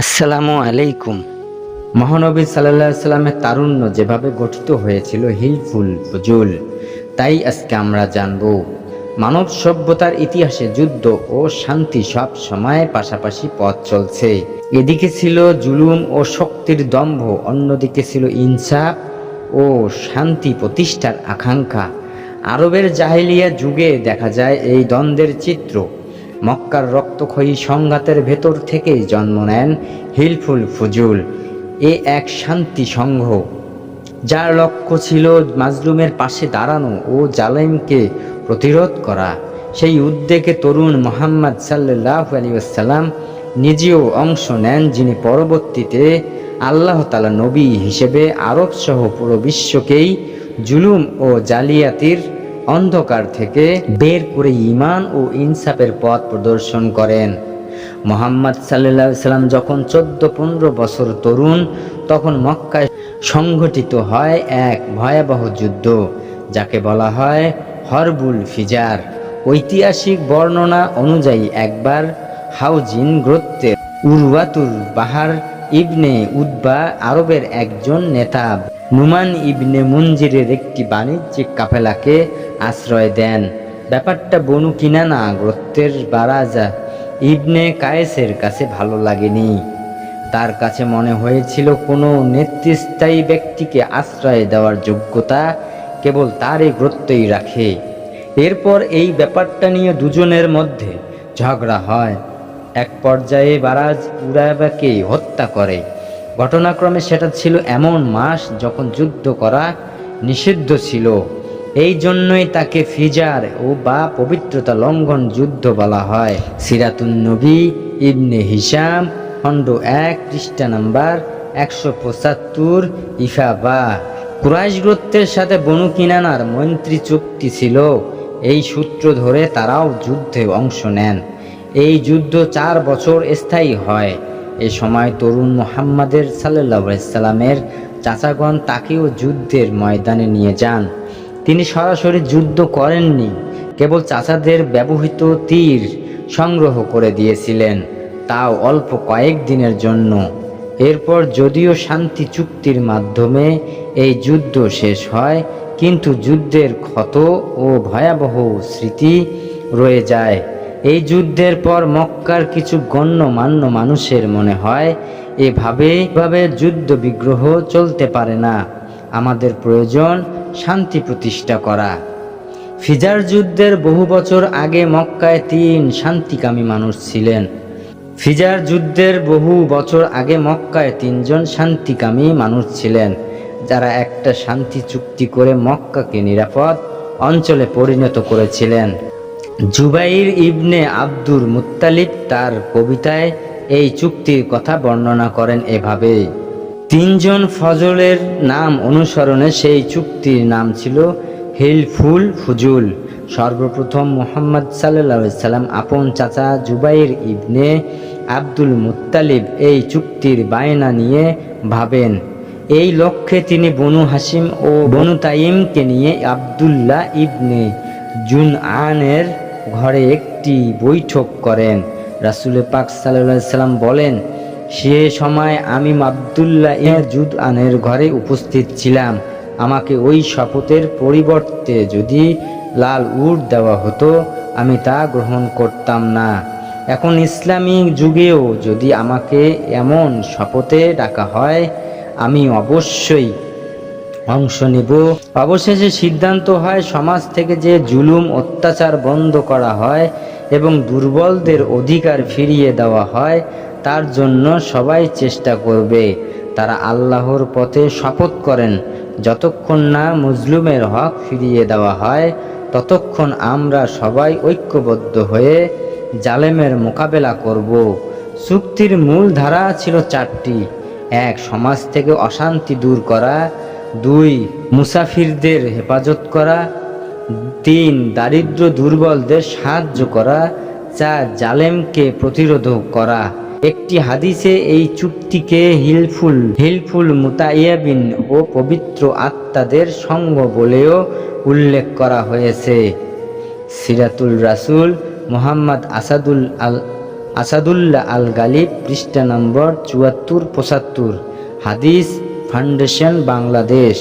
আসসালামু আলাইকুম। মহানবী সাল্লাহ সাল্লামের তারুণ্য যেভাবে গঠিত হয়েছিল হিলফুল ফজুল, তাই আজকে আমরা জানব মানব সভ্যতার ইতিহাসে যুদ্ধ ও শান্তি সব সময় পাশাপাশি পথ চলছে। এদিকে ছিল জুলুম ও শক্তির দম্ভ, অন্যদিকে ছিল ইনসাফ ও শান্তি প্রতিষ্ঠার আকাঙ্ক্ষা। আরবের জাহেলিয়া যুগে দেখা যায় এই দ্বন্দ্বের চিত্র। মক্কার রক্তক্ষয়ী সংঘাতের ভেতর থেকেই জন্ম নেন হিলফুল ফুজুল। এ এক শান্তি সংঘ, যার লক্ষ্য ছিল মাজলুমের পাশে দাঁড়ানো ও জালেমকে প্রতিরোধ করা। সেই উদ্যোগে তরুণ মোহাম্মদ সাল্লাহ আলিয়াল্লাম নিজেও অংশ নেন, যিনি পরবর্তীতে আল্লাহ তালা নবী হিসেবে আরব সহ পুরো বিশ্বকেই জুলুম ও জালিয়াতির অন্ধকার থেকে বের করে ইমান ও ইনসাফের পথ প্রদর্শন করেন। মোহাম্মদ সাল্লাম যখন চোদ্দ পনেরো বছর তরুণ, তখন মক্কায় সংঘটিত হয় এক ভয়াবহ যুদ্ধ, যাকে বলা হয় হরবুল ফিজার। ঐতিহাসিক বর্ণনা অনুযায়ী একবার হাউজিন গোত্রের উরওয়াতুর বাহার ইবনে উদ্বা আরবের একজন নেতা নুমান ইবনে মুঞ্জিরের একটি বাণিজ্যিক কাফেলাকে আশ্রয় দেন। ব্যাপারটা বনু কিনানা গোত্রের বারাজা ইবনে কায়েসের কাছে ভালো লাগেনি। তার কাছে মনে হয়েছিল কোনো নেতৃস্থায়ী ব্যক্তিকে আশ্রয় দেওয়ার যোগ্যতা কেবল তারই গ্রত্যই রাখে। এরপর এই ব্যাপারটা নিয়ে দুজনের মধ্যে ঝগড়া হয়। এক পর্যায়ে বারাজ উরাবাকে হত্যা করে। ঘটনাক্রমে সেটা ছিল এমন মাস যখন যুদ্ধ করা নিষিদ্ধ ছিল। এই জন্যই তাকে ফিজার ও বা পবিত্রতা লঙ্ঘন যুদ্ধ বলা হয়। সিরাতুন নবী, ইবনে হিসাম খণ্ড এক, পৃষ্ঠা নাম্বার একশো পঁচাত্তর, ইফা বা। কুরাইশ সাথে বনু কিনানার মৈত্রী চুক্তি ছিল। এই সূত্র ধরে তারাও যুদ্ধে অংশ নেন। এই যুদ্ধ চার বছর স্থায়ী হয়। এ সময় তরুণ মোহাম্মদের সাল্লাহ চাচাগণ তাকেও যুদ্ধের ময়দানে নিয়ে যান। তিনি সরাসরি যুদ্ধ করেননি, কেবল চাচাদের ব্যবহৃত তীর সংগ্রহ করে দিয়েছিলেন, তাও অল্প কয়েক দিনের জন্য। এরপর যদিও শান্তি চুক্তির মাধ্যমে এই যুদ্ধ শেষ হয়, কিন্তু যুদ্ধের ক্ষত ও ভয়াবহ স্মৃতি রয়ে যায়। এই যুদ্ধের পর মক্কার কিছু গণ্যমান্য মানুষের মনে হয়, এভাবে এভাবে যুদ্ধ বিগ্রহ চলতে পারে না। আমাদের প্রয়োজন শান্তি প্রতিষ্ঠা করা। ফিজার যুদ্ধের বহু বছর আগে মক্কায় তিন শান্তিকামী মানুষ ছিলেন। ফিজার যুদ্ধের বহু বছর আগে মক্কায় তিনজন শান্তিকামী মানুষ ছিলেন, যারা একটা শান্তি চুক্তি করে মক্কাকে নিরাপদ অঞ্চলে পরিণত করেছিলেন। জুবাইর ইবনে আব্দুর মুত্তালিব তার কবিতায় এই চুক্তির কথা বর্ণনা করেন এভাবে, তিনজন ফজলের নাম অনুসরণে সেই চুক্তির নাম ছিল হিলফুল ফুজুল। সর্বপ্রথম মোহাম্মদ সাল্লা সাল্লাম আপন চাচা জুবাইর ইবনে আব্দুল মুত্তালিব এই চুক্তির বায়না নিয়ে ভাবেন। এই লক্ষ্যে তিনি বনু হাসিম ও বনু তাইমকে নিয়ে আবদুল্লাহ ইবনে জুন আনের ঘরে একটি বৈঠক করেন। রাসুল পাক সাল্লাম বলেন, সে সময় আমি আবদুল্লাহ জুদ আনের ঘরে উপস্থিত ছিলাম। আমাকে ওই শপথের পরিবর্তে যদি লাল উট দেওয়া হতো, আমি তা গ্রহণ করতাম না। এখন ইসলামিক যুগেও যদি আমাকে এমন শপথে ডাকা হয়, আমি অবশ্যই অংশ নেব। অবশেষে সিদ্ধান্ত হয়, সমাজ থেকে যে জুলুম অত্যাচার বন্ধ করা হয় এবং দুর্বলদের অধিকার ফিরিয়ে দেওয়া হয়, তার জন্য সবাই চেষ্টা করবে। তারা আল্লাহর পথে শপথ করেন, যতক্ষণ না মুজলুমের হক ফিরিয়ে দেওয়া হয়, ততক্ষণ আমরা সবাই ঐক্যবদ্ধ হয়ে জালেমের মোকাবেলা করব। চুক্তির মূল ধারা ছিল চারটি। এক, সমাজ থেকে অশান্তি দূর করা। দুই, মুসাফিরদের হেফাজত করা। তিন, দারিদ্র দুর্বলদের সাহায্য করা। চার, জালেমকে প্রতিরোধ করা। একটি হাদিসে এই চুক্তিকে হিলফুল হিলফুল মুতাইয়াবিন ও পবিত্র আত্মাদের সঙ্গ বলেও উল্লেখ করা হয়েছে। সিরাতুল রাসুল মোহাম্মদ আসাদুল আল, আসাদুল্লাহ আল গালিব পৃষ্ঠা নম্বর চুয়াত্তর, পঁচাত্তর। হাদিস ফাউন্ডেশন বাংলাদেশ